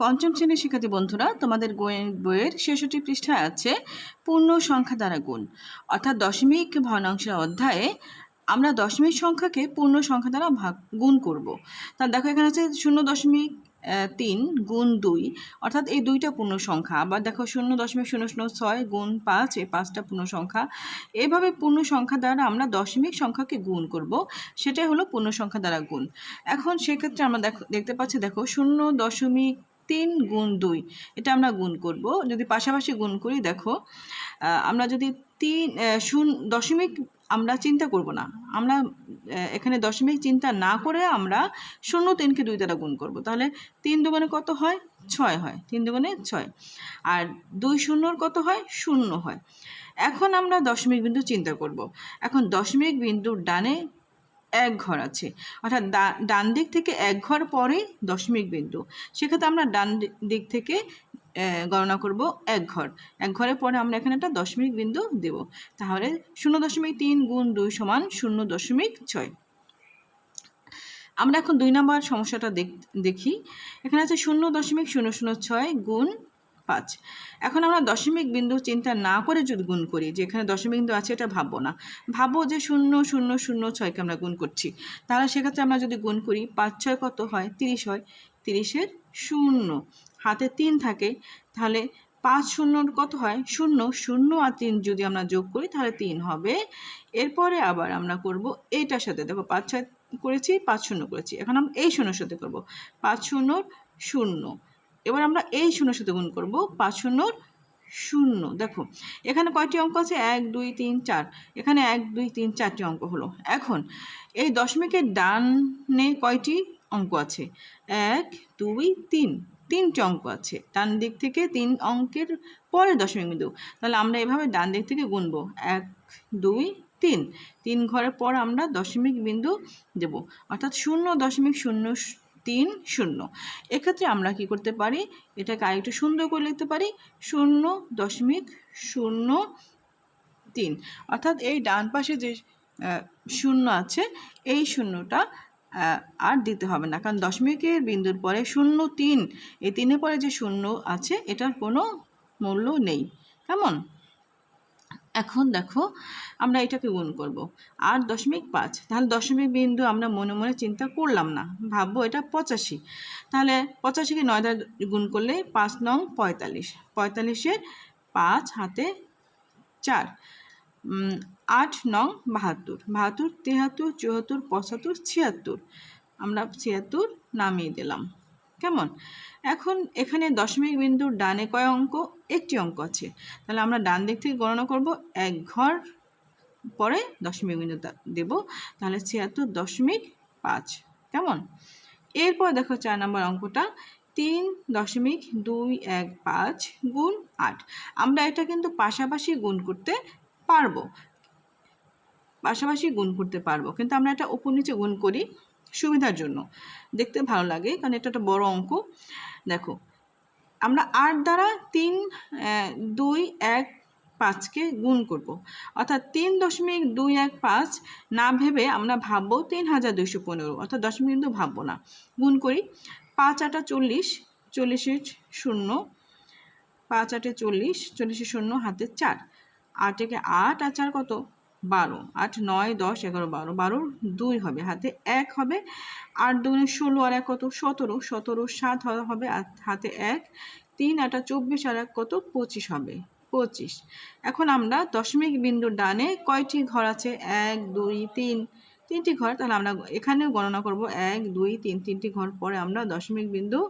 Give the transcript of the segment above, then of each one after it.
পঞ্চম শ্রেণির শিক্ষার্থী বন্ধুরা, তোমাদের বইয়ের ছেষট্টি পৃষ্ঠায় আছে পূর্ণ সংখ্যা দ্বারা গুণ। অর্থাৎ দশমিক ভগ্নাংশের অধ্যায়ে আমরা দশমিক সংখ্যাকে পূর্ণ সংখ্যা দ্বারা ভাগ, গুণ করব। তা দেখো এখানে আছে শূন্য দশমিক তিন গুণ দুই। অর্থাৎ এই দুইটা পূর্ণ সংখ্যা। আবার দেখো শূন্য দশমিক শূন্য শূন্য ছয় গুণ পাঁচ, এই পাঁচটা পূর্ণ সংখ্যা। এভাবে পূর্ণ সংখ্যা দ্বারা আমরা দশমিক সংখ্যাকে গুণ করব। সেটাই হলো পূর্ণ সংখ্যা দ্বারা গুণ। এখন সেক্ষেত্রে আমরা দেখো, দেখতে পাচ্ছি, দেখো শূন্য দশমিক তিন গুণ দুই। এটা আমরা গুণ করব। যদি পাশাপাশি গুণ করি, দেখো আমরা যদি তিন শূন্য দশমিক আমরা চিন্তা করব না। আমরা এখানে দশমিক চিন্তা না করে আমরা শূন্য তিনকে দুই দ্বারা গুণ করব। তাহলে তিন দুগুণে কত হয়? ছয় হয়। তিন দুগুণে ছয়। আর দুই শূন্যর কত হয়? শূন্য হয়। এখন আমরা দশমিক বিন্দু চিন্তা করব। এখন দশমিক বিন্দুর ডানে এক ঘর আছে। অর্থাৎ ডান দিক থেকে এক ঘর পরে দশমিক বিন্দু। সেক্ষেত্রে আমরা ডান দিক থেকে গণনা করব এক ঘর। এক ঘরের পরে আমরা এখানে একটা দশমিক বিন্দু দেব। তাহলে শূন্য দশমিক তিন গুণ দুই সমান শূন্য দশমিক ছয়। আমরা এখন দুই নম্বর সমস্যাটা দেখি। এখানে আছে শূন্য দশমিক শূন্য শূন্য ছয় গুণ পাঁচ। এখন আমরা দশমিক বিন্দু চিন্তা না করে যদি গুণ করি যে এখানে দশমিক বিন্দু আছে এটা ভাববো না। ভাবো যে শূন্য শূন্য শূন্য ছয়কে আমরা গুণ করছি। তাহলে সেক্ষেত্রে আমরা যদি গুণ করি, পাঁচ ছয় কত হয়? তিরিশ হয়। তিরিশের শূন্য। হাতে তিন থাকে, তাহলে পাঁচ শূন্যর কত হয়? শূন্য। শূন্য আর তিন যদি আমরা যোগ করি, তাহলে তিন হবে। এরপরে আবার আমরা করব এইটার সাথে। দেখো, পাঁচ ছয় করেছি, পাঁচ শূন্য করেছি। এখন আমরা এই শূন্যর সাথে করব। পাঁচ শূন্যর শূন্য। এবার আমরা এই শূন্যর সাথে গুণ করব, পাঁচ শূন্যর শূন্য। দেখো, এখানে কয়টি অঙ্ক আছে? এক, দুই, তিন, চার। এখানে এক, দুই, তিন, চারটি অঙ্ক হলো। এখন, এই দশমিকের ডানে কয়টি অঙ্ক আছে? এক, দুই, তিন। তিনটি অঙ্ক আছে। ডান দিক থেকে তিন অঙ্কের পরে দশমিক বিন্দু। তাহলে আমরা এভাবে ডান দিক থেকে গুনবো এক, দুই, তিন। তিন ঘরের পর আমরা দশমিক বিন্দু দেব। অর্থাৎ শূন্য দশমিক শূন্য তিন শূন্য। এক্ষেত্রে আমরা কি করতে পারি? এটাকে আরেকটু সুন্দর করে লিখতে পারি, শূন্য দশমিক শূন্য তিন। অর্থাৎ এই ডান পাশে যে শূন্য আছে, এই শূন্যটা আর দিতে হবে না। কারণ দশমিকের বিন্দুর পরে শূন্য তিন, এই তিনের পরে যে শূন্য আছে, এটার কোনো মূল্য নেই। কেমন? এখন দেখো, আমরা এটাকে গুণ করব। আর দশমিক পাঁচ। তাহলে দশমিক বিন্দু আমরা মনে মনে চিন্তা করলাম না। ভাববো এটা পঁচাশি। তাহলে পঁচাশিকে নয় দ্বারা গুণ করলে পাঁচ নং পঁয়তাল্লিশ। পঁয়তাল্লিশের পাঁচ হাতে চার। আট নং বাহাত্তর। বাহাত্তর, তেহাত্তর, চুয়াত্তর, পঁচাত্তর, ছিয়াত্তর। আমরা ছিয়াত্তর নামিয়ে দিলাম। কেমন? এখন এখানে দশমিক বিন্দুর ডানে কয় অঙ্ক? একটি অঙ্ক আছে। তাহলে আমরা ডান দিক থেকে গণনা করব। এক ঘর পরে দশমিক বিন্দু দেব। তাহলে ছিয়াত্তর দশমিক পাঁচ। কেমন? এরপর দেখো চার নম্বর অঙ্কটা। তিন দশমিক দুই এক পাঁচ গুণ আট। আমরা এটা কিন্তু পাশাপাশি গুণ করতে পারব। পাশাপাশি গুণ করতে পারব। কিন্তু আমরা এটা উপর নিচে গুণ করি। সুবিধার জন্য। দেখতে ভালো লাগে, কারণ এটা একটা বড় অঙ্ক। দেখো, আমরা আট দ্বারা তিন দুই, এক পাঁচকে গুণ করব। অর্থাৎ তিন দশমিক দুই এক পাঁচ না ভেবে আমরা ভাববো তিন হাজার দুইশো পনেরো, অর্থাৎ দশমিক কিন্তু ভাববো না। গুণ করি, পাঁচ আটা চল্লিশ, চল্লিশের শূন্য, পাঁচ আটে চল্লিশ, চল্লিশের শূন্য হাতে চার। আট একে আট আর চার কত? বারো। আট, নয়, দশ, এগারো, বারো। বারো দুই হবে, হাতে এক হবে। আট দুগুণে ষোলো আর এক কত? সতেরো। সতেরো, সাত হবে হাতে এক। তিন আটা, চব্বিশ আর এক কত? পঁচিশ হবে। পঁচিশ। এখন আমরা দশমিক বিন্দুর ডানে কয়টি ঘর আছে? এক, দুই, তিন। তিনটি ঘর, তাহলে আমরা এখানেও গণনা করব। এক, দুই, তিন। তিনটি ঘর পরে আমরা দশমিক বিন্দু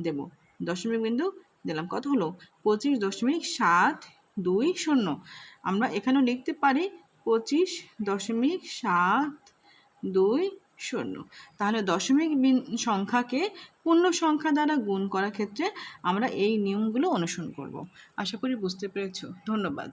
দেব। দশমিক বিন্দু দিলাম। কত হলো? পঁচিশ দশমিক সাত দুই শূন্য। আমরা এখানেও লিখতে পারি পঁচিশ দশমিক সাত দুই শূন্য। তাহলে দশমিক সংখ্যাকে পূর্ণ সংখ্যা দ্বারা গুণ করার ক্ষেত্রে আমরা এই নিয়মগুলো অনুসরণ করব। আশা করি বুঝতে পেরেছ। ধন্যবাদ।